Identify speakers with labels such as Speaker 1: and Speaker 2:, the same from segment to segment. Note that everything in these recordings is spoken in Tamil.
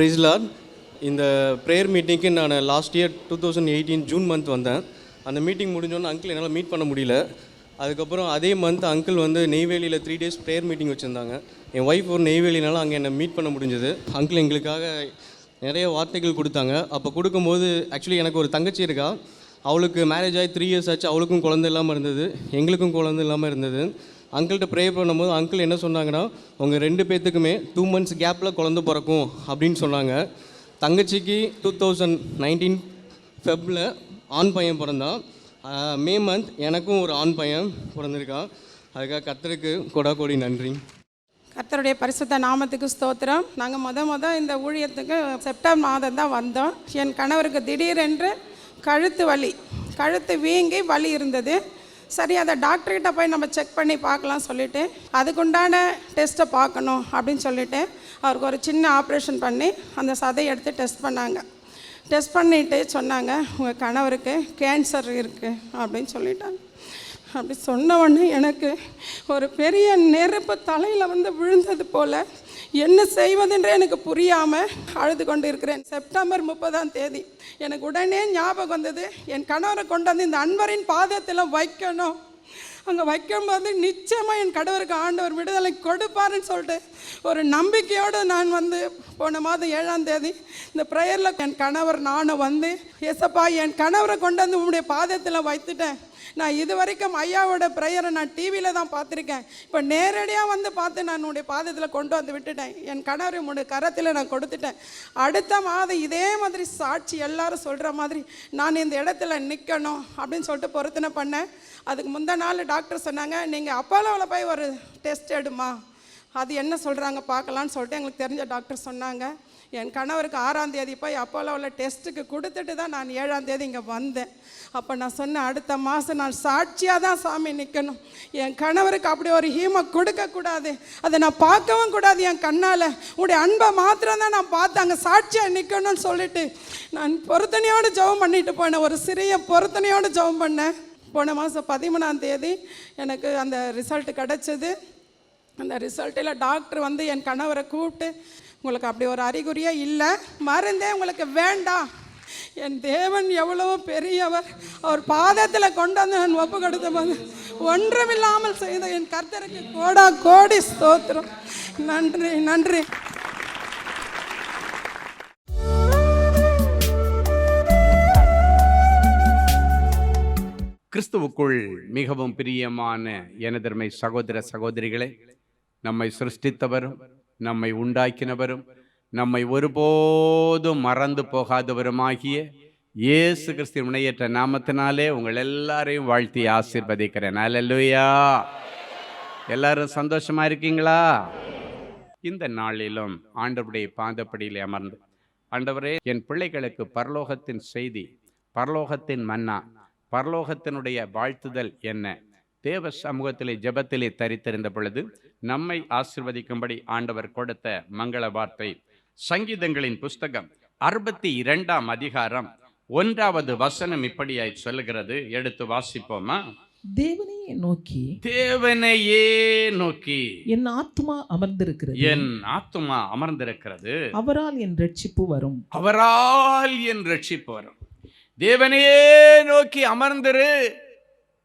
Speaker 1: பிரைஸ்லார் இந்த ப்ரேயர் மீட்டிங்க்கு நான் last year two thousand eighteen June month வந்தேன். அந்த மீட்டிங் முடிஞ்சோன்னே அங்கிள் என்னால் மீட் பண்ண முடியல. அதுக்கப்புறம் அதே மந்த் அங்கிள் வந்து நெய்வேலியில் த்ரீ டேஸ் ப்ரேயர் மீட்டிங் வச்சுருந்தாங்க. என் ஒய்ஃப் ஒரு நெய்வேலினால அங்கே என்னை மீட் பண்ண முடிஞ்சது. அங்கிள் எங்களுக்காக நிறைய வார்த்தைகள் கொடுத்தாங்க. அப்போ கொடுக்கும்போது ஆக்சுவலி எனக்கு ஒரு தங்கச்சி இருக்கா. அவளுக்கு மேரேஜ் ஆகி த்ரீ இயர்ஸ் ஆச்சு. அவளுக்கும் குழந்தை இல்லாமல் இருந்தது. எங்களுக்கும் குழந்தை இல்லாமல் இருந்தது. அங்கிள்கிட்ட ப்ரே பண்ணும்போது அங்கிள் என்ன சொன்னாங்கன்னா உங்கள் ரெண்டு பேர்த்துக்குமே டூ மந்த்ஸ் கேப்பில் குழந்தை பிறக்கும் அப்படின்னு சொன்னாங்க. தங்கச்சிக்கு டூ தௌசண்ட் நைன்டீன் ஃபெப்பில் ஆண் பையன் பிறந்தான். மே மந்த் எனக்கும் ஒரு ஆண் பையன் பிறந்திருக்கான். அதுக்காக கத்தருக்கு கொடா கோடி நன்றி.
Speaker 2: கத்தருடைய பரிசுத்த நாமத்துக்கு ஸ்தோத்திரம். நாங்கள் மொதல் மொதல் இந்த ஊழியத்துக்கு செப்டம்பர் மாதம் தான் வந்தோம். என் கணவருக்கு திடீரென்று கழுத்து வலி கழுத்து வீங்கி வலி இருந்தது. சரி அதை டாக்டர்கிட்ட போய் நம்ம செக் பண்ணி பார்க்கலாம் சொல்லிட்டு அதுக்குண்டான டெஸ்ட்டை பார்க்கணும் அப்படின்னு சொல்லிட்டு அவருக்கு ஒரு சின்ன ஆப்ரேஷன் பண்ணி அந்த சதையை எடுத்து டெஸ்ட் பண்ணாங்க. டெஸ்ட் பண்ணிட்டு சொன்னாங்க உங்கள் கணவருக்கு கேன்சர் இருக்குது அப்படின்னு சொல்லிட்டாங்க. அப்படி சொன்ன உடனே எனக்கு ஒரு பெரிய நெருப்பு தலையில் வந்து விழுந்தது போல் என்ன செய்வதென்றே எனக்கு புரியாமல் அழுது கொண்டு இருக்கிறேன் செப்டம்பர் முப்பதாம் தேதி எனக்கு உடனே ஞாபகம் வந்தது என் கணவரை கொண்டு வந்து இந்த அன்பரின் பாதத்தில் வைக்கணும். அங்கே வைக்கும்போது நிச்சயமாக என் கடவுளுக்கு ஆண்டவர் விடுதலை கொடுப்பாருன்னு சொல்லிட்டு ஒரு நம்பிக்கையோடு நான் வந்து போன மாதம் ஏழாம் தேதி இந்த ப்ரேயரில் என் கணவர் நானும் வந்து எசப்பா என் கணவரை கொண்டு வந்து உங்களுடைய பாதத்தில் வைத்துட்டேன். நான் இது வரைக்கும் ஐயாவோட ப்ரேயரை நான் டிவியில் தான் பார்த்துருக்கேன். இப்போ நேரடியாக வந்து பார்த்து நான் உன்னுடைய பாதத்தில் கொண்டு வந்து விட்டுட்டேன். என் கணவர் உன்னுடைய கரத்தில் நான் கொடுத்துட்டேன். அடுத்த மாதம் இதே மாதிரி சாட்சி எல்லாரும் சொல்கிற மாதிரி நான் இந்த இடத்துல நிற்கணும் அப்படின்னு சொல்லிட்டு பொருத்தனை பண்ணேன். அதுக்கு முந்த நாள் டாக்டர் சொன்னாங்க நீங்கள் அப்பாலோவில் போய் ஒரு டெஸ்ட் எடுமா அது என்ன சொல்கிறாங்க பார்க்கலான்னு சொல்லிட்டு எங்களுக்கு தெரிஞ்ச டாக்டர் சொன்னாங்க. என் கணவருக்கு ஆறாம் தேதி போய் அப்போலோவில் டெஸ்ட்டுக்கு கொடுத்துட்டு தான் நான் ஏழாம் தேதி இங்கே வந்தேன். அப்போ நான் சொன்னேன் அடுத்த மாதம் நான் சாட்சியாக தான் சாமி நிற்கணும் என் கணவருக்கு அப்படி ஒரு ஹீமை கொடுக்கக்கூடாது அதை நான் பார்க்கவும் கூடாது என் கண்ணால். உடைய அன்பை மாத்திரம் தான் நான் பார்த்து அங்கே சாட்சியாக நிற்கணும்னு சொல்லிட்டு நான் பொருத்தனையோடு ஜெபம் பண்ணிட்டு போனேன். ஒரு சிறிய பொருத்தனையோடு ஜெபம் பண்ணேன். போன மாதம் பதிமூணாம் தேதி எனக்கு அந்த ரிசல்ட் கிடச்சிது. அந்த ரிசல்ட்டில் டாக்டர் வந்து என் கணவரை கூப்பிட்டு உங்களுக்கு அப்படி ஒரு அறிகுறியே இல்லை. மருந்தே உங்களுக்கு வேண்டாம். என் தேவன் எவ்வளவு பெரியவர். அவர் பாதத்தில் கொண்டு வந்து நான் ஒப்பு கொடுத்த போது ஒன்றுமில்லாமல் செய்த என் கர்த்தருக்கு கோடா கோடி ஸ்தோத்திரம். நன்றி நன்றி.
Speaker 3: கிறிஸ்துவுக்குள் மிகவும் பிரியமான எனதர்மை சகோதர சகோதரிகளே நம்மை சிருஷ்டித்தவரும் நம்மை உண்டாக்கினவரும் நம்மை ஒருபோதும் மறந்து போகாதவருமாகிய இயேசு கிறிஸ்து முனையற்ற நாமத்தினாலே உங்கள் எல்லாரையும் வாழ்த்தி ஆசிர்வதிக்கிறேன். அல்லையா எல்லாரும் சந்தோஷமா இருக்கீங்களா? இந்த நாளிலும் ஆண்டவருடைய பாதப்படியில் அமர்ந்து ஆண்டவரே என் பிள்ளைகளுக்கு பரலோகத்தின் செய்தி பரலோகத்தின் மன்னா பரலோகத்தினுடைய வாழ்த்துதல் என்ன? தேவ சமூகத்திலே ஜபத்திலே தரித்திருந்த பொழுது நம்மை ஆசிர்வதிக்கும்படி ஆண்டவர் கொடுத்த மங்கள வார்த்தை சங்கீதங்களின் புஸ்தகம் அறுபத்தி இரண்டாம் அதிகாரம் ஒன்றாவது வசனம் இப்படியாய் சொல்லுகிறது. எடுத்து வாசிப்போமா?
Speaker 4: தேவனையே நோக்கி.
Speaker 3: தேவனையே நோக்கி.
Speaker 4: என் ஆத்துமா அமர்ந்திருக்கிறது.
Speaker 3: என் ஆத்துமா அமர்ந்திருக்கிறது.
Speaker 4: அவரால் என் ரட்சிப்பு வரும்.
Speaker 3: அவரால் என் ரட்சிப்பு வரும். தேவனையே நோக்கி அமர்ந்திரு.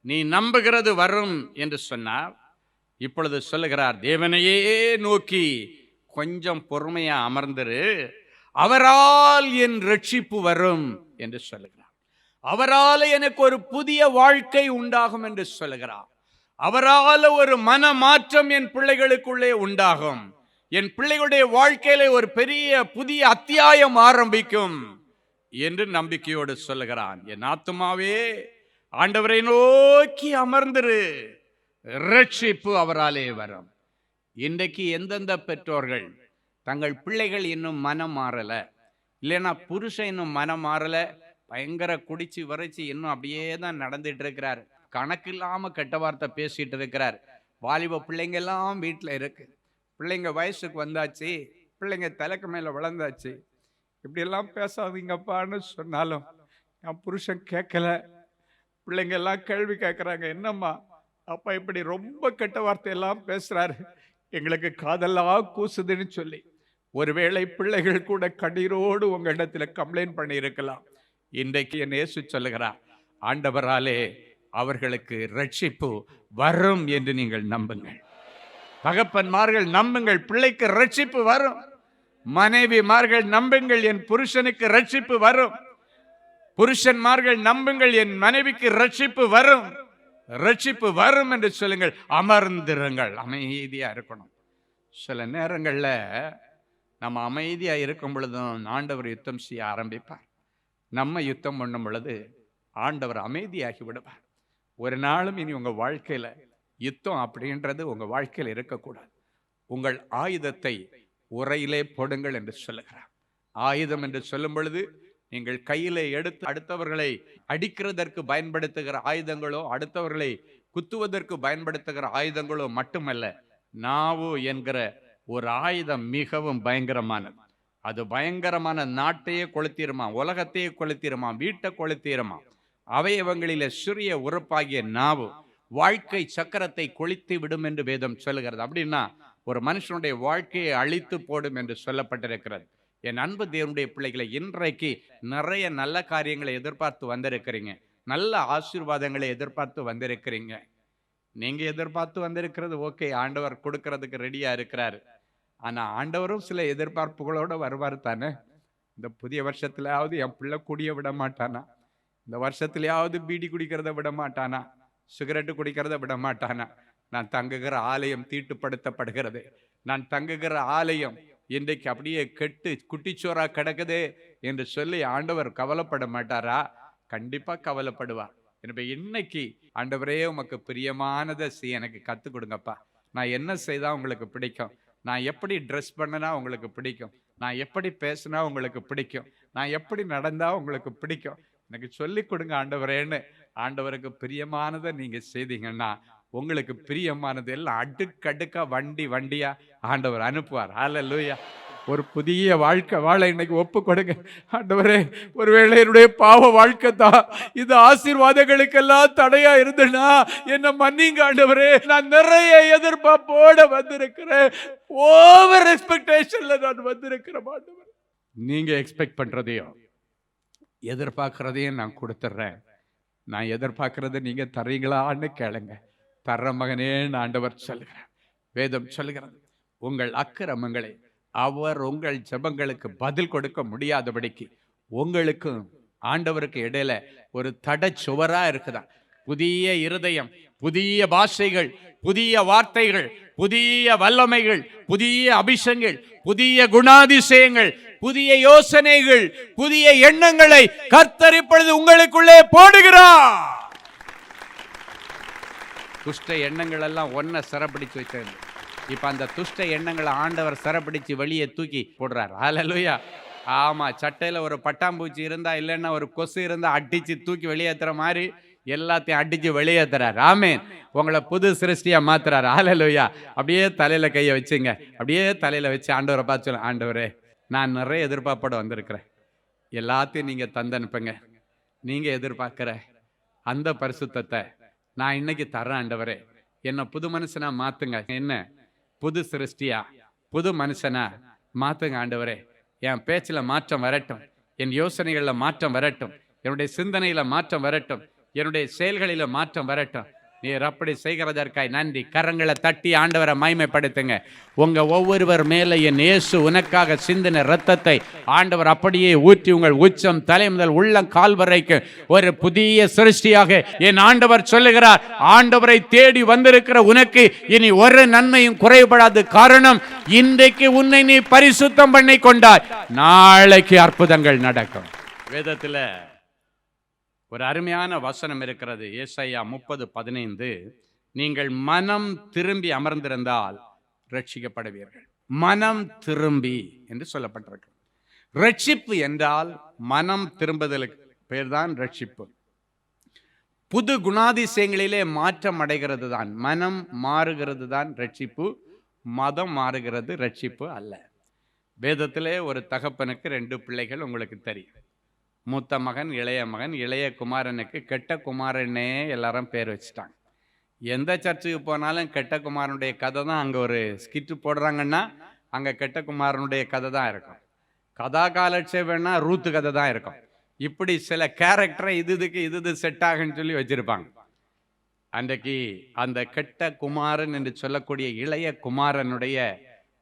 Speaker 3: நீ நம்புகிறது வரும் என்று சொன்னார். இப்பொழுது சொல்லுகிறார் தேவனையே நோக்கி. கொஞ்சம் பொறுமையா அமர்ந்திரு. அவரால் என் ரட்சிப்பு வரும் என்று சொல்லுகிறார். அவரால் எனக்கு ஒரு புதிய வாழ்க்கை உண்டாகும் என்று சொல்லுகிறார். அவரால் ஒரு மன மாற்றம் என் பிள்ளைகளுக்குள்ளே உண்டாகும். என் பிள்ளைகளுடைய வாழ்க்கையில ஒரு பெரிய புதிய அத்தியாயம் ஆரம்பிக்கும் என்று நம்பிக்கையோடு சொல்லுகிறான். என் ஆத்துமாவே ஆண்டவரை நோக்கி அமர்ந்திரு. ரட்சிப்பு அவராலே வரும். இன்றைக்கு எந்தெந்த பெற்றோர்கள்? தங்கள் பிள்ளைகள் இன்னும் மனம் மாறலை. இல்லைன்னா புருஷன் இன்னும் மனம் மாறலை. பயங்கர குடிச்சு வரைச்சி இன்னும் அப்படியே தான் நடந்துட்டு இருக்கிறார். கணக்கு இல்லாமல் கெட்ட வார்த்தை பேசிட்டு இருக்கிறார். வாலிப பிள்ளைங்க எல்லாம் வீட்டில் இருக்கு. பிள்ளைங்க வயசுக்கு வந்தாச்சு. பிள்ளைங்க தலைக்கு மேலே வளர்ந்தாச்சு. இப்படியெல்லாம் பேசாதீங்கப்பான்னு சொன்னாலும் என் புருஷன் கேட்கல. பிள்ளைங்க எல்லாம் கேள்வி கேட்குறாங்க என்னம்மா அப்பா இப்படி ரொம்ப கெட்ட வார்த்தையெல்லாம் பேசுகிறாரு எங்களுக்கு காதலாக கூசுதுன்னு சொல்லி ஒருவேளை பிள்ளைகள் கூட கண்ணீரோடு உங்களிடத்தில் கம்ப்ளைண்ட் பண்ணியிருக்கலாம். இன்றைக்கு என் இயேசு சொல்லுகிறார் ஆண்டவராலே அவர்களுக்கு ரட்சிப்பு வரும் என்று நீங்கள் நம்புங்கள். தகப்பன்மார்கள் நம்புங்கள் பிள்ளைக்கு ரட்சிப்பு வரும். மனைவிமார்கள் நம்புங்கள் என் புருஷனுக்கு ரட்சிப்பு வரும். புருஷன்மார்கள் நம்புங்கள் என் மனைவிக்கு ரட்சிப்பு வரும். ரட்சிப்பு வரும் என்று சொல்லுங்கள். அமர்ந்திருங்கள். அமைதியாக இருக்கணும். சில நேரங்களில் நம்ம அமைதியாக இருக்கும் பொழுதும் ஆண்டவர் யுத்தம் செய்ய ஆரம்பிப்பார். நம்ம யுத்தம் பண்ணும் பொழுது ஆண்டவர் அமைதியாகி விடுவார். ஒரு நாளும் இனி உங்கள் வாழ்க்கையில் யுத்தம் அப்படின்றது உங்கள் வாழ்க்கையில் இருக்கக்கூடாது. உங்கள் ஆயுதத்தை உரையிலே போடுங்கள் என்று சொல்லுகிறார். ஆயுதம் என்று சொல்லும் பொழுது நீங்கள் கையில் எடுத்து அடுத்தவர்களை அடிக்கிறதற்கு பயன்படுத்துகிற ஆயுதங்களோ அடுத்தவர்களை குத்துவதற்கு பயன்படுத்துகிற ஆயுதங்களோ மட்டுமல்ல நாவு என்கிற ஒரு ஆயுதம் மிகவும் பயங்கரமானது. அது பயங்கரமான நாட்டையே கொளுத்திருமா உலகத்தையே கொளுத்திருமா வீட்டை கொளுத்திருமா அவயவங்களிலே சிறிய உறுப்பாகிய நாவு வாழ்க்கை சக்கரத்தை கொளித்து விடும் என்று வேதம் சொல்லுகிறது. அப்படின்னா ஒரு மனுஷனுடைய வாழ்க்கையை அழித்து போடும் என்று சொல்லப்பட்டிருக்கிறது. என் அன்பு தேவனுடைய பிள்ளைகளை இன்றைக்கு நிறைய நல்ல காரியங்களை எதிர்பார்த்து வந்திருக்கிறீங்க. நல்ல ஆசீர்வாதங்களை எதிர்பார்த்து வந்திருக்கிறீங்க. நீங்கள் எதிர்பார்த்து வந்திருக்கிறது ஓகே ஆண்டவர் கொடுக்கறதுக்கு ரெடியாக இருக்கிறாரு. ஆனால் ஆண்டவரும் சில எதிர்பார்ப்புகளோடு வருவார் தானே? இந்த புதிய வருஷத்துலையாவது என் பிள்ளை குடிய விட மாட்டானா? இந்த வருஷத்துலையாவது பீடி குடிக்கிறத விட மாட்டானா? சிகரெட்டு குடிக்கிறத விட மாட்டானா? நான் தங்குகிற ஆலயம் தீட்டுப்படுத்தப்படுகிறது. நான் தங்குகிற ஆலயம் இன்றைக்கு அப்படியே கெட்டு குட்டிச்சோரா கிடக்குதே என்று சொல்லி ஆண்டவர் கவலைப்பட மாட்டாரா? கண்டிப்பாக கவலைப்படுவார். எனவே இன்னைக்கு ஆண்டவரே உமக்கு பிரியமானதை செய் எனக்கு கற்றுக் கொடுங்கப்பா. நான் என்ன செய்தால் உங்களுக்கு பிடிக்கும்? நான் எப்படி ட்ரெஸ் பண்ணனா உங்களுக்கு பிடிக்கும்? நான் எப்படி பேசினா உங்களுக்கு பிடிக்கும்? நான் எப்படி நடந்தா உங்களுக்கு பிடிக்கும்? எனக்கு சொல்லி கொடுங்க ஆண்டவரேன்னு. ஆண்டவருக்கு பிரியமானதை நீங்கள் செய்தீங்கன்னா உங்களுக்கு பிரியமானது எல்லாம் அடுக்கடுக்கா வண்டி வண்டியா? ஆண்டவர் அனுப்புவார். ஹalleluya ஒரு புதிய வாழ்க்கை வாழ இன்னைக்கு ஒப்பு கொடுங்க. ஆண்டவரே ஒருவேளை என்னுடைய பாவ வாழ்க்கை தான் இது ஆசீர்வாதங்களுக்கெல்லாம் தடையா இருந்துன்னா என்ன மன்னிங்க ஆண்டவரே. நான் நிறைய எதிர்பார்ப்போட வந்திருக்கிறேன். ஓவர் எக்ஸ்பெக்டேஷன்ல நான் வந்திருக்கிறேன் ஆண்டவர். நீங்க எக்ஸ்பெக்ட் பண்றதையும் எதிர்பார்க்கறதையும் நான் கொடுத்துட்றேன். நான் எதிர்பார்க்கறதை நீங்க தரீங்களான்னு கேளுங்க. தர்ற ஆண்டவர் சொல்லுகிறார். வேதம் சொல்லுகிறது. உங்கள் அக்கிரமங்களை அவர் உங்கள் ஜெபங்களுக்கு பதில் கொடுக்க முடியாதபடிக்கு உங்களுக்கும் ஆண்டவருக்கு இடையில ஒரு தட சுவரா இருக்குதா புதிய இருதயம் புதிய பாஷைகள் புதிய வார்த்தைகள் புதிய வல்லமைகள் புதிய அபிஷங்கள் புதிய குணாதிசயங்கள் புதிய யோசனைகள் புதிய எண்ணங்களை கர்த்தர் இப்பொழுது உங்களுக்குள்ளே போடுகிறார். துஷ்ட எண்ணங்கள் எல்லாம் ஒன்ன சிறப்பிடிச்சு இப்போ அந்த துஷ்ட எண்ணங்களை ஆண்டவர் சிறப்பிடிச்சு வெளியே தூக்கி போடுறார். ஹalleluya. ஆமாம் சட்டையில் ஒரு பட்டாம்பூச்சி இருந்தால் இல்லைன்னா ஒரு கொசு இருந்தால் அடித்து தூக்கி வெளியேற்றுற மாதிரி எல்லாத்தையும் அடித்து வெளியேற்றுறார் ஆமென். உங்களை புது சிருஷ்டியாக மாத்துறாரு. ஆலலுயா அப்படியே தலையில் கையை வச்சுங்க. அப்படியே தலையில் வச்சு ஆண்டவரை பார்த்து சொல்ல ஆண்டவரே நான் நிறைய எதிர்பார்ப்போட வந்திருக்கிறேன். எல்லாத்தையும் நீங்கள் தந்தனுப்புங்க. நீங்கள் எதிர்பார்க்குற அந்த பரிசுத்தத்தை நான் இன்னைக்கு தர்றேன் ஆண்டவரே. என்ன புது மனுஷனா மாத்துங்க. என்ன? புது சிருஷ்டியா? புது மனுஷனா மாத்துங்க ஆண்டவரே. என் பேச்சுல மாற்றம் வரட்டும். என் யோசனைகளில் மாற்றம் வரட்டும். என்னுடைய சிந்தனையில மாற்றம் வரட்டும். என்னுடைய செயல்களில மாற்றம் வரட்டும். நீர் அப்படி செய்கிறதற்காய் நன்றி. கரங்களை தட்டி ஆண்டவரை மைமைப்படுத்துங்க உங்க ஒவ்வொருவர் மேலே என் இயேசு உனக்காக சிந்தின ரத்தத்தை ஆண்டவர் அப்படியே ஊற்றி உங்கள் உச்சம் தலை முதல் உள்ளம் கால் வரைக்கும் ஒரு புதிய சிருஷ்டியாக என் ஆண்டவர் சொல்லுகிறார். ஆண்டவரை தேடி வந்திருக்கிற உனக்கு இனி ஒரு நன்மையும் குறைபடாது காரணம் இன்றைக்கு உன்னை நீ பரிசுத்தம் பண்ணி கொண்டாய் நாளைக்கு அற்புதங்கள் நடக்கும். வேதத்தில் ஒரு அருமையான வசனம் இருக்கிறது. ஏசையா முப்பது பதினைந்து. நீங்கள் மனம் திரும்பி அமர்ந்திருந்தால் ரட்சிக்கப்படுவீர்கள் மனம் திரும்பி என்று சொல்லப்பட்டிருக்கு. ரட்சிப்பு என்றால் மனம் திரும்புதலுக்கு பேர்தான் ரட்சிப்பு புது குணாதிசயங்களிலே மாற்றம் அடைகிறது தான். மனம் மாறுகிறது தான் ரட்சிப்பு மதம் மாறுகிறது ரட்சிப்பு அல்ல. வேதத்திலே ஒரு தகப்பனுக்கு ரெண்டு பிள்ளைகள் உங்களுக்கு தெரியும். மூத்த மகன் இளைய மகன் இளைய குமாரனுக்கு கெட்ட குமாரனே எல்லாரும் பேர் வச்சுட்டாங்க. எந்த சர்ச்சுக்கு போனாலும் கெட்ட குமாரனுடைய கதை தான் அங்கே ஒரு ஸ்கிட்டு போடுறாங்கன்னா அங்கே கெட்ட குமாரனுடைய கதை தான் இருக்கும். கதா காலட்சேபம்னா ரூத்து கதை தான் இருக்கும். இப்படி சில கேரக்டரை இது இதுக்கு இது இது செட் ஆகுன்னு சொல்லி வச்சுருப்பாங்க. அன்றைக்கு அந்த கெட்ட குமாரன் என்று சொல்லக்கூடிய இளைய குமாரனுடைய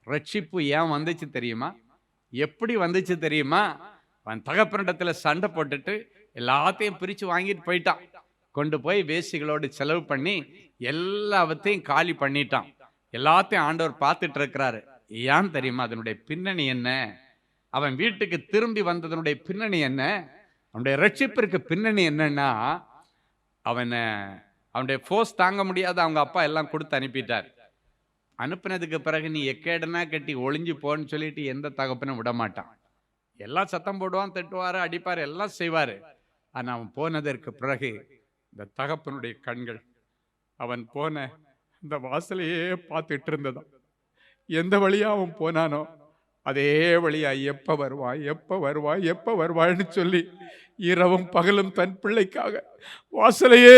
Speaker 3: ரட்சிப்பு ஏன் வந்துச்சு தெரியுமா? எப்படி வந்துச்சு தெரியுமா? அவன் தகப்பனிடத்தில் சண்டை போட்டுட்டு எல்லாத்தையும் பிரித்து வாங்கிட்டு போயிட்டான். கொண்டு போய் வேசிகளோடு செலவு பண்ணி எல்லாத்தையும் காலி பண்ணிட்டான். எல்லாத்தையும் ஆண்டவர் பார்த்துட்டு இருக்கிறாரு. ஏன் தெரியுமா? அதனுடைய பின்னணி என்ன? அவன் வீட்டுக்கு திரும்பி வந்ததனுடைய பின்னணி என்ன? அவனுடைய ரட்சிப்பிற்கு பின்னணி என்னன்னா அவனை அவனுடைய ஃபோர்ஸ் தாங்க முடியாத அவங்க அப்பா எல்லாம் கொடுத்து அனுப்பிட்டார். அனுப்புனதுக்கு பிறகு நீ எக்கேடனா கட்டி ஒளிஞ்சு போன்னு சொல்லிட்டு எந்த தகப்பனும் விட மாட்டான் எல்லாம் சத்தம் போடுவான் திட்டுவார் அடிப்பார் எல்லாம் செய்வார். ஆனால் அவன் போனதற்கு பிறகு இந்த தகப்பனுடைய கண்கள் அவன் போன இந்த வாசலையே பார்த்துட்டு இருந்ததான் எந்த வழியாக அவன் போனானோ அதே வழியா எப்போ வருவான் எப்போ வருவான் எப்போ வருவான்னு சொல்லி இரவும் பகலும் தன் பிள்ளைக்காக வாசலையே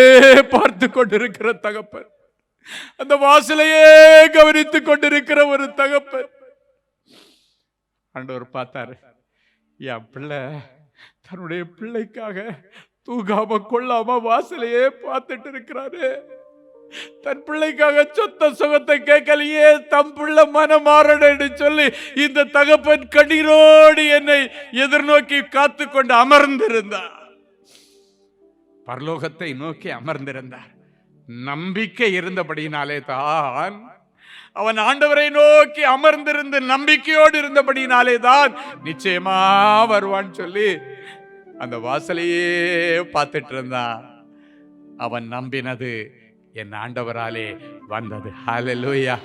Speaker 3: பார்த்து கொண்டிருக்கிற தகப்பன். அந்த வாசலையே கவனித்து கொண்டிருக்கிற ஒரு தகப்பன். ஆண்டவர் பார்த்தாரு. என் பிள்ளை தன்னுடைய பிள்ளைக்காக தூங்காம கொள்ளாம வாசலையே பார்த்துட்டு இருக்கிறாரு. தன் பிள்ளைக்காக சொத்த சுகத்தை கேட்கலையே தம் பிள்ளை மனம் மாறணும்னு சொல்லி இந்த தகப்பன் கண்ணீரோடு என்னை எதிர்நோக்கி காத்து கொண்டு அமர்ந்திருந்தார். பரலோகத்தை நோக்கி அமர்ந்திருந்தார். நம்பிக்கை இருந்தபடியினாலே தான் அவன் ஆண்டவரை நோக்கி அமர்ந்திருந்து நம்பிக்கையோடு இருந்தபடியினாலே தான் நிச்சயமா வருவான்னு சொல்லி அந்த வாசலையே பார்த்துட்டு இருந்தான். அவன் நம்பினது என் ஆண்டவராலே வந்தது. ஹலலூயா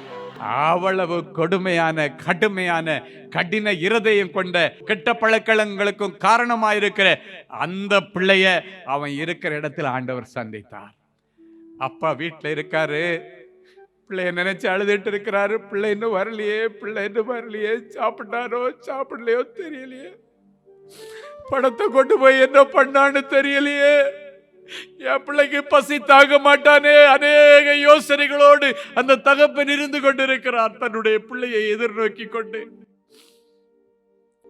Speaker 3: அவ்வளவு கொடுமையான கடுமையான கடின இருதயம் கொண்ட கெட்ட பழக்கங்களுக்கும் காரணமாயிருக்கிற அந்த பிள்ளைய அவன் இருக்கிற இடத்துல ஆண்டவர் சந்தித்தார். அப்பா வீட்டில் இருக்காரு. பிள்ளைய நினைச்சு அழுதுட்டு இருக்கிறாரு? பிள்ளை இன்னும் வரலையே பிள்ளை இன்னும் வரலையே. சாப்பிட்டாரோ சாப்பிடலையோ தெரியலையே. பணத்தை கொண்டு போய் என்ன பண்ணான்னு தெரியலையே. என் பிள்ளைக்கு பசி தாங்க மாட்டானே. அநேக யோசனைகளோடு அந்த தகப்பன் இருந்து கொண்டிருக்கிறார். தன்னுடைய பிள்ளையை எதிர்நோக்கி கொண்டு.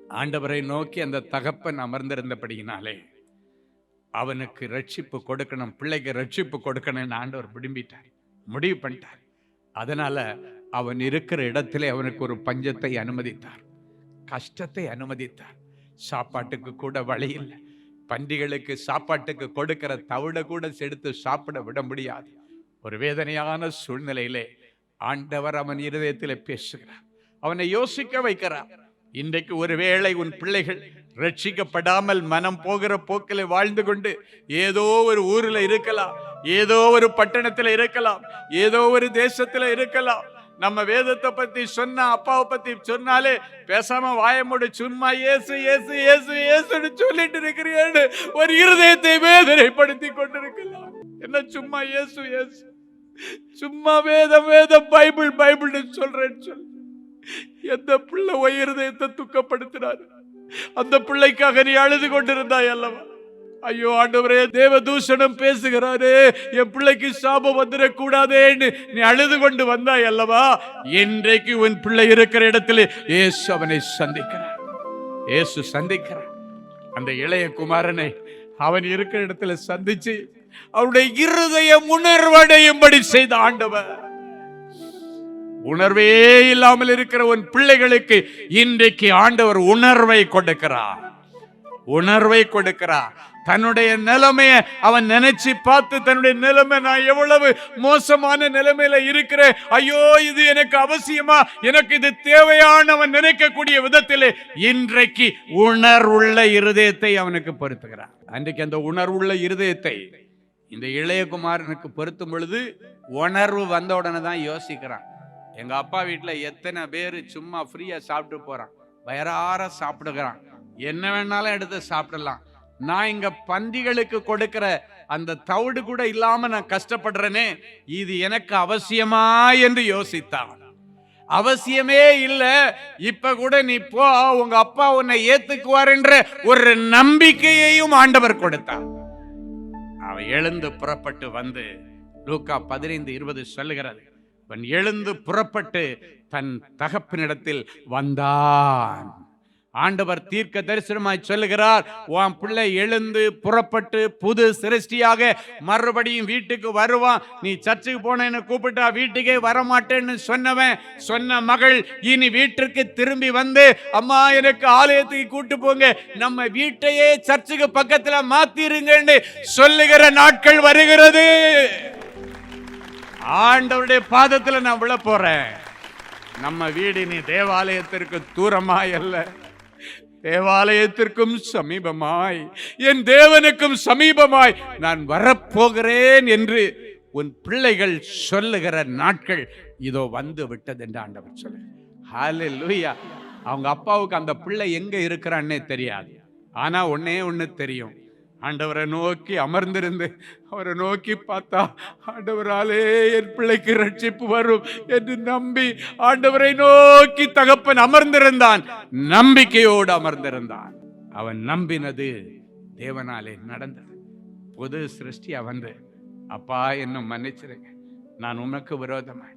Speaker 3: ஆண்டவரை நோக்கி அந்த தகப்பன் அமர்ந்திருந்தபடியினாலே அவனுக்கு ரட்சிப்பு கொடுக்கணும் பிள்ளைக்கு ரட்சிப்பு கொடுக்கணும்னு ஆண்டவர் விரும்பிட்டார். முடிவு பண்ணிட்டார். அதனால் அவன் இருக்கிற இடத்திலே அவனுக்கு ஒரு பஞ்சத்தை அனுமதித்தார். கஷ்டத்தை அனுமதித்தார். சாப்பாட்டுக்கு கூட வழி இல்லை. பன்றிகளுக்கு சாப்பாட்டுக்கு கொடுக்கிற தவிட கூட செடுத்து சாப்பிட விட முடியாது. ஒரு வேதனையான சூழ்நிலையிலே ஆண்டவர் அவன் இருதயத்தில் பேசுகிறார். அவனை யோசிக்க வைக்கிறார். இன்றைக்கு ஒருவேளை உன் பிள்ளைகள் ரட்சிக்கப்படாமல் மனம் போகிற போக்கில் வாழ்ந்து கொண்டு ஏதோ ஒரு ஊரில் இருக்கலாம். ஏதோ ஒரு பட்டணத்தில் இருக்கலாம் ஏதோ ஒரு தேசத்தில் இருக்கலாம். நம்ம வேதத்தை பத்தி சொன்ன அப்பாவை பத்தி சொன்னாலே பேசாம வாயமோடு சும்மா ஏசு ஏசு ஏசு ஏசுன்னு சொல்லிட்டு இருக்கிறேன்னு ஒரு இருதயத்தை வேதனைப்படுத்தி கொண்டிருக்கலாம். என்ன சும்மா ஏசு ஏசு? சும்மா வேதம் வேதம் பைபிள் பைபிள்னு சொல்றேன்னு சொல்லு எந்த பிள்ளை உன் இருதயத்தை துக்கப்படுத்தினார்? அந்த பிள்ளைக்காக நீ அழுது கொண்டிருந்தாய் அல்லவா? ஐயோ ஆண்டவரே தேவ தூஷணம் பேசுகிறாரு. என் பிள்ளைக்கு சாபம் வந்துடக்கூடாதேன்னு நீ அழுது கொண்டு வந்தாய் அல்லவா? இன்றைக்கு உன் பிள்ளை இருக்கிற இடத்துல ஏசு அவனை சந்திக்கிறார். ஏசு சந்திக்கிறார். அந்த இளைய குமாரனை அவன் இருக்கிற இடத்துல சந்திச்சு அவனுடைய இருதயம் உணர்வடையும்படி செய்த ஆண்டவர். உணர்வே இல்லாமல் இருக்கிற உன் பிள்ளைகளுக்கு இன்றைக்கு ஆண்டவர் உணர்வை கொடுக்கிறார். உணர்வை கொடுக்கிறார். தன்னுடைய நிலைமைய அவன் நினைச்சு பார்த்து தன்னுடைய நிலைமை நான் எவ்வளவு மோசமான நிலைமையில இருக்கிறேன். ஐயோ இது எனக்கு அவசியமா? எனக்கு இது தேவையான அவன் நினைக்கக்கூடிய விதத்திலே இன்றைக்கு உணர்வுள்ள இருதயத்தை அவனுக்கு பொருத்துகிறார் அன்றைக்கு அந்த உணர்வுள்ள இருதயத்தை இந்த இளையகுமாரனுக்கு பொருத்தும் பொழுது உணர்வு வந்த உடனே தான் யோசிக்கிறான். எங்க அப்பா வீட்டில் எத்தனை பேர் சும்மா ஃப்ரீயா சாப்பிட்டு போறான். வயறார சாப்பிடுகிறான். என்ன வேணாலும் எடுத்து சாப்பிடலாம். நான் இங்க பன்றிகளுக்கு கொடுக்கிற அந்த தவிடு கூட இல்லாம நான் கஷ்டப்படுறேனே இது எனக்கு அவசியமா என்று யோசித்தான். அவசியமே இல்ல இப்ப கூட நீ போ உங்க அப்பா உன்னை ஏத்துக்குவார் என்ற ஒரு நம்பிக்கையையும் ஆண்டவர் கொடுத்தார் அவன் எழுந்து புறப்பட்டு வந்து லூக்கா பதினைந்து இருபது சொல்லுகிறது. அவன் எழுந்து புறப்பட்டு தன் தகப்பினிடத்தில் வந்தான். ஆண்டவர் தீர்க்க தரிசனமாய் சொல்லுகிறார் உன் பிள்ளை எழுந்து புறப்பட்டு புது சிருஷ்டியாக மறுபடியும் வீட்டுக்கு வருவான். நீ சர்ச்சுக்கு போனேன்னு கூப்பிட்டா வீட்டுக்கே வரமாட்டேன்னு சொன்னவன் சொன்ன மகள் இனி வீட்டிற்கு திரும்பி வந்து அம்மா எனக்கு ஆலயத்துக்கு கூட்டு போங்க. நம்ம வீட்டையே சர்ச்சுக்கு பக்கத்துல மாத்திருங்கன்னு சொல்லுகிற நாட்கள் வருகிறது. ஆண்டவருடைய பாதத்துல நான் விழ போறேன் நம்ம வீடு நீ தேவாலயத்திற்கு தூரமாய் அல்ல. தேவாலயத்திற்கும் சமீபமாய் என் தேவனுக்கும் சமீபமாய் நான் வரப்போகிறேன் என்று உன் பிள்ளைகள் சொல்லுகிற நாட்கள் இதோ வந்து விட்டது என்று ஆண்டவர் சொல்லு ஹalleluya அவங்க அப்பாவுக்கு அந்த பிள்ளை எங்க இருக்கிறான்னே தெரியாது. ஆனா ஒன்னே ஒன்று தெரியும். ஆண்டவரை நோக்கி அமர்ந்திருந்து அவரை நோக்கி பார்த்தா ஆண்டவராலே என் பிள்ளைக்கு ரட்சிப்பு வரும் என்று நம்பி ஆண்டவரை நோக்கி தகப்பன் அமர்ந்திருந்தான். நம்பிக்கையோடு அமர்ந்திருந்தான். அவன் நம்பினது தேவனாலே நடந்தது. புது சிருஷ்டி வந்து அப்பா என்ன மன்னிச்சிருங்க. நான் உனக்கு விரோதமாக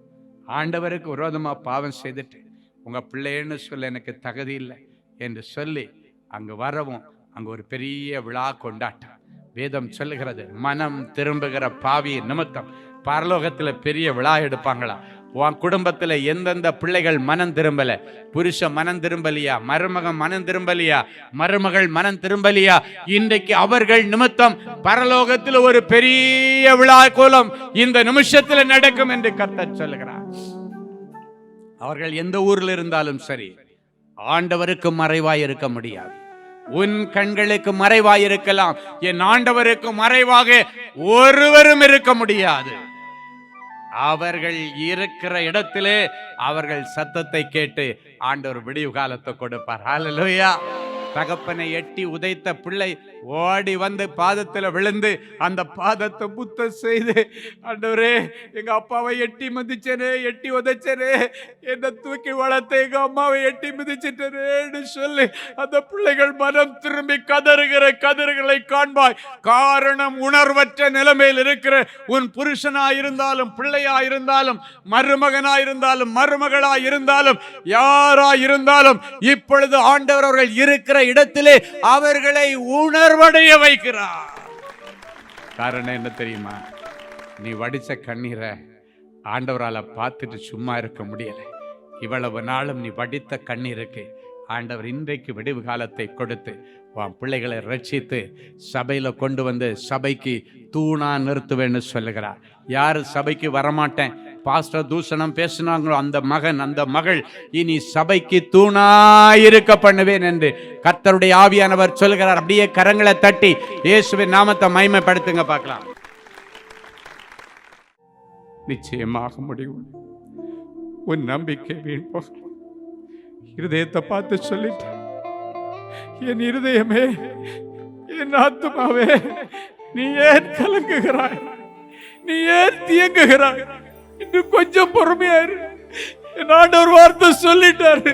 Speaker 3: ஆண்டவருக்கு விரோதமாக பாவம் செய்துட்டு உங்கள் பிள்ளைன்னு சொல்ல எனக்கு தகுதி இல்லை என்று சொல்லி அங்கு வரவும் அங்கே ஒரு பெரிய விழா கொண்டாட்டம். வேதம் சொல்லுகிறது மனம் திரும்புகிற பாவி நிமித்தம் பரலோகத்தில் பெரிய விழா எடுப்பாங்களா? உன் குடும்பத்தில் எந்தெந்த பிள்ளைகள் மனம் திரும்பலை? புருஷன் மனம் திரும்பலியா? மருமகன் மனம் திரும்பலியா? மருமகள் மனம் திரும்பலியா? இன்றைக்கு அவர்கள் நிமித்தம் பரலோகத்தில் ஒரு பெரிய விழா கோலம் இந்த நிமிஷத்தில் நடக்கும் என்று கத்த சொல்லுகிறார். அவர்கள் எந்த ஊரில் இருந்தாலும் சரி ஆண்டவருக்கு மறைவாய் இருக்க முடியாது. உன் கண்களுக்கு மறைவாயிருக்கலாம். என் ஆண்டவருக்கு மறைவாக ஒருவரும் இருக்க முடியாது. அவர்கள் இருக்கிற இடத்திலே அவர்கள் சத்தத்தை கேட்டு ஆண்டவர் விடிவு காலத்தை கொடுப்பார். தகப்பனை எட்டி உதைத்த பிள்ளை ஓடி வந்து பாதத்தில் விழுந்து அந்த பாதத்தை புத்த செய்து ஆண்டவரே எங்க அப்பாவை எட்டி மிதிச்சனே எட்டி உதைச்சனே என்னை தூக்கி வளர்த்து எங்கள் அம்மாவை எட்டி மிதிச்சிட்டனேன்னு சொல்லி அந்த பிள்ளைகள் மனம் திரும்பி கதறுகிற கதறுகளை காண்பாய். காரணம் உணர்வற்ற நிலைமையில் இருக்கிற உன் புருஷனாக இருந்தாலும் பிள்ளையாய் இருந்தாலும் மருமகனாய் இருந்தாலும் மருமகளாக இருந்தாலும் யாராக இருந்தாலும் இப்பொழுது ஆண்டவர் அவர்கள் இருக்கிற இடத்திலே அவர்களை உணர் சோர்வடைய வைக்கிறார். காரணம் என்ன தெரியுமா? நீ வடிச்ச கண்ணீரை ஆண்டவரால பார்த்துட்டு சும்மா இருக்க முடியல. இவ்வளவு நாளும் நீ வடித்த கண்ணீருக்கு ஆண்டவர் இன்றைக்கு விடிவு காலத்தை கொடுத்து உன் பிள்ளைகளை ரட்சித்து சபையில் கொண்டு வந்து சபைக்கு தூணாக நிறுத்துவேன்னு சொல்லுகிறார். யார் சபைக்கு வரமாட்டேன்? பாஸ்டர் தூஷணம் பேசினாங்களோ அந்த மகன் அந்த மகள் இனி சபைக்கு தூணா இருக்க பண்ணுவேன் என்று கர்த்தருடைய ஆவியானவர் சொல்லுகிறார் அப்படியே கரங்களை தட்டி இயேசுவின் நாமத்தை மைமைப்படுத்துங்க பார்க்கலாம். நிச்சயமாக முடியும். உன் நம்பிக்கை வீண் போக இருதயத்தை பார்த்து சொல்லிட்டேன் என் இருதயமே என் ஆத்துமாவே நீ ஏன் கலங்குகிறாய்? நீ ஏன் தியங்குகிறாய் இன்னும் கொஞ்சம் பொறுமையா இரு என் ஆண்டவர் வார்த்தை சொல்லிட்டாரு.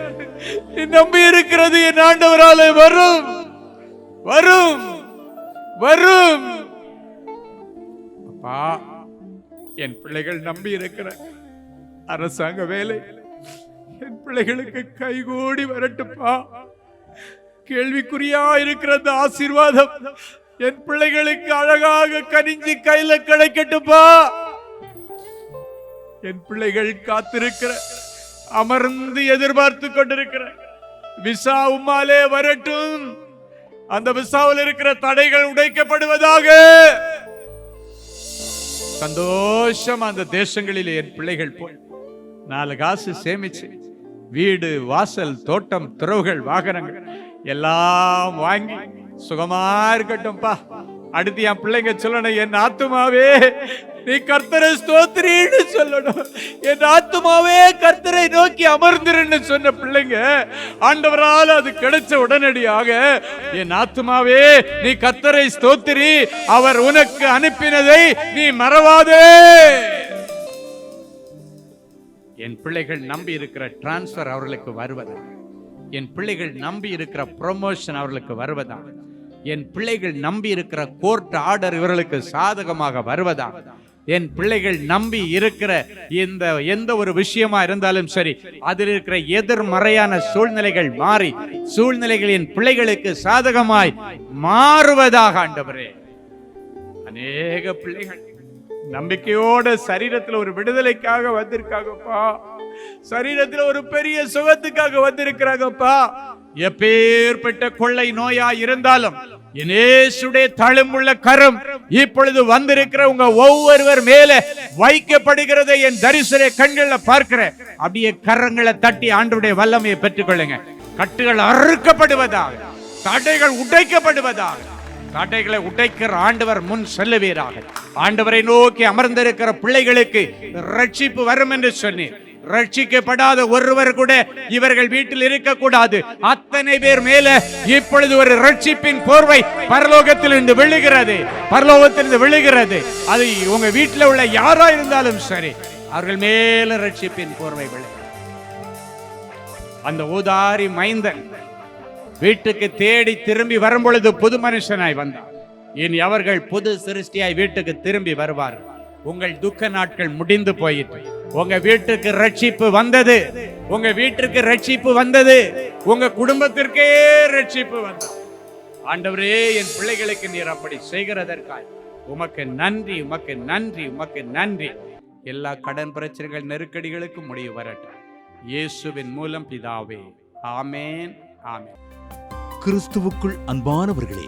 Speaker 3: நீ நம்பி இருக்கிறது என் ஆண்டவரால வரும். வரும். வரும். அப்பா என் பிள்ளைகள் நம்பி இருக்கிற அரசாங்க வேலை. என் பிள்ளைகளுக்கு கைகூடி வரட்டுப்பா கேள்விக்குறியா இருக்கிற ஆசீர்வாதம் என் பிள்ளைகளுக்கு அழகாக கனிஞ்சு கையில கிடைக்கட்டுப்பா என் பிள்ளைகள் காத்திருக்கிற அமர்ந்து எதிர்பார்த்து கொண்டிருக்கிற விசா உம்மாலே வரட்டும். அந்த விசாவில் இருக்கிற தடைகள் உடைக்கப்படுவதாக. சந்தோஷம் அந்த தேசங்களில் என் பிள்ளைகள் போய் நாலு காசு சேமிச்சு வீடு வாசல் தோட்டம் துறவுகள் வாகனங்கள் எல்லாம் வாங்கி சுகமா இருக்கட்டும்பா. அடுத்து என் பிள்ளைங்க சொல்லணும் என் ஆத்துமாவே நீ கர்த்தரை ஸ்தோத்திரின்னு சொல்லணும். என் ஆத்துமாவே கர்த்தரை நோக்கி அமர்ந்திருன்னு சொன்ன பிள்ளைங்க ஆண்டவரால் அது கிடைச்ச உடனடியாக என் ஆத்துமாவே நீ கர்த்தரை ஸ்தோத்திரி அவர் உனக்கு அனுப்பினதை நீ மறவாதே. என் பிள்ளைகள் நம்பி இருக்கிற டிரான்ஸ்ஃபர் அவர்களுக்கு வருவதா என் பிள்ளைகள் நம்பி இருக்கிற ப்ரொமோஷன் அவர்களுக்கு வருவதா என் பிள்ளைகள் நம்பி இருக்கிற கோர்ட் ஆர்டர் இவர்களுக்கு சாதகமாக வருவதா என் பிள்ளைகள் நம்பி இருக்கிற இந்த எந்த ஒரு விஷயமா இருந்தாலும் சரி அதில் இருக்கிற எதிர்மறையான சூழ்நிலைகள் மாறி சூழ்நிலைகள் என் பிள்ளைகளுக்கு சாதகமாய் மாறுவதாக ஆண்டவரே. அநேக பிள்ளைகள் நம்பிக்கையோட சரீரத்துல ஒரு விடுதலைக்காக வந்திருக்காங்கப்பா. சரீரத்துல ஒரு பெரிய சுகத்துக்காக வந்திருக்கிறாங்கப்பா. எப்பேற்பட்ட கொள்ளை நோயா இருந்தாலும் இயேசுடைய தழும்புள்ள கரம் இப்பொழுது வந்திருக்கிற உங்க ஒவ்வொருவர் மேல வைக்கப்படுகிறதை என் தரிசன கண்கள்ல பார்க்கிறேன். அப்படியே கரங்களை தட்டி ஆண்டுடைய வல்லமையை பெற்றுக்கொள்ளுங்க. கட்டுகள் அறுக்கப்படுவதாக தடைகள் உடைக்கப்படுவதாக தடைகளை உடைக்கிற ஆண்டவர் முன் செல்லுவீராக. ஆண்டவரை நோக்கி அமர்ந்திருக்கிற பிள்ளைகளுக்கு ரட்சிப்பு வரும் என்று சொன்னேன். ரட்சிக்கப்படாத ஒருவர் கூட இவர்கள் வீட்டில் இருக்கக்கூடாது. அத்தனை பேர் மேல இப்பொழுது ஒரு ரட்சிப்பின் போர்வை பரலோகத்திலிருந்து விழுகிறது. பரலோகத்திலிருந்து விழுகிறது. அது உங்க வீட்டில் உள்ள யாரா இருந்தாலும் சரி அவர்கள் மேல ரட்சிப்பின் போர்வை விழுகிறது. அந்த ஊதாரி மைந்தன் வீட்டுக்கு தேடி திரும்பி வரும் பொழுது புது மனுஷனாய் வந்தான். இனி அவர்கள் புது சிருஷ்டியாய் வீட்டுக்கு திரும்பி வருவார்கள். உங்கள் துக்க நாட்கள் முடிந்து போயிற்று. உங்க வீட்டுக்கு ரட்சிப்பு வந்தது. உங்க வீட்டிற்கு ரட்சிப்பு வந்தது. உங்க குடும்பத்திற்கே ரட்சிப்பு வந்தது. ஆண்டவரே என் பிள்ளைகளுக்கு நீர் அப்படி செய்கிறதற்காய் உமக்கு நன்றி உமக்கு நன்றி உமக்கு நன்றி. எல்லா கடன் பிரச்சனைகள் நெருக்கடிகளுக்கும் முடிவு வரட்டும். இயேசுவின் மூலம் பிதாவே. ஆமேன் ஆமேன்.
Speaker 5: கிறிஸ்துவுக்குள் அன்பானவர்களே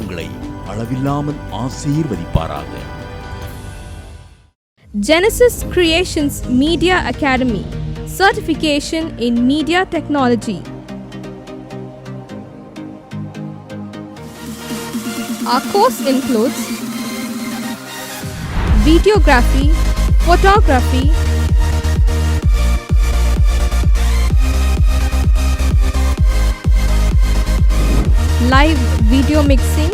Speaker 5: உங்களை அளவில்லாமல் ஆசீர்வதிப்பாராக
Speaker 6: Genesis Creations Media Academy Certification in Media Technology. Our course includes videography, photography, live video mixing,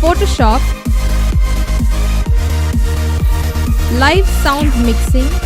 Speaker 6: Photoshop, live sound mixing,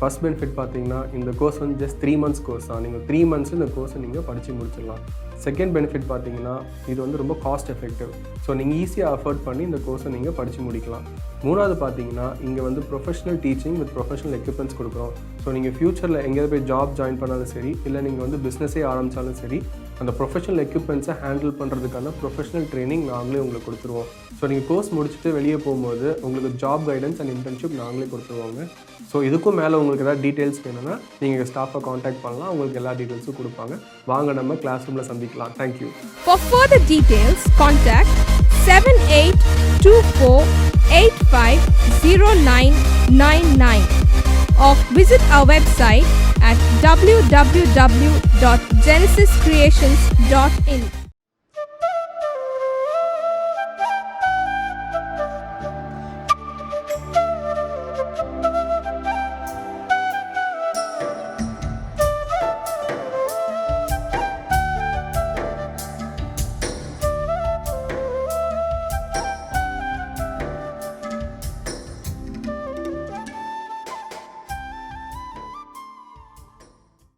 Speaker 7: first benefit பார்த்தீங்கன்னா இந்த கோர்ஸ் வந்து ஜஸ்ட் த்ரீ மந்த்ஸ் கோர்ஸ் தான். நீங்கள் த்ரீ மந்த்ஸில் இந்த கோர்ஸை நீங்கள் படித்து முடிச்சிடலாம். செகண்ட் பெனிஃபிட் பார்த்தீங்கன்னா இது வந்து ரொம்ப காஸ்ட் எஃபெக்டிவ் ஸோ நீங்கள் ஈஸியாக அஃபோர்ட் பண்ணி இந்த கோர்ஸை நீங்கள் படித்து முடிக்கலாம். மூணாவது பார்த்தீங்கன்னா இங்கே வந்து professional teaching with professional equipments கொடுக்குறோம். ஸோ நீங்கள் ஃப்யூச்சரில் எங்கேயாவது போய் ஜாப் ஜாயின் பண்ணாலும் சரி இல்லை நீங்கள் வந்து பிஸ்னஸே ஆரம்பித்தாலும் சரி அந்த ப்ரொஃபஷனல் எக்யூப்மெண்ட்ஸை ஹேண்டில் பண்ணுறதுக்கான ப்ரொஃபஷனல் ட்ரைனிங் நாங்களே உங்களுக்கு கொடுத்துருவோம். ஸோ நீங்கள் கோர்ஸ் முடிச்சுட்டு வெளியே போகும்போது உங்களுக்கு ஜாப் கைடன்ஸ் அண்ட் இன்டர்ன்ஷிப் நாங்களே கொடுத்துருவோங்க. ஸோ இதுக்கும் மேலே உங்களுக்கு ஏதாவது டீட்டெயில்ஸ் வேணும்னா நீங்கள் ஸ்டாஃபை காண்டாக்ட் பண்ணலாம். உங்களுக்கு எல்லா டீட்டெயில்ஸும் கொடுப்பாங்க. வாங்க நம்ம கிளாஸ் ரூமில் சந்திக்கலாம். Thank you
Speaker 6: For further details, contact 7824850999 or visit our website at www.genesiscreations.in.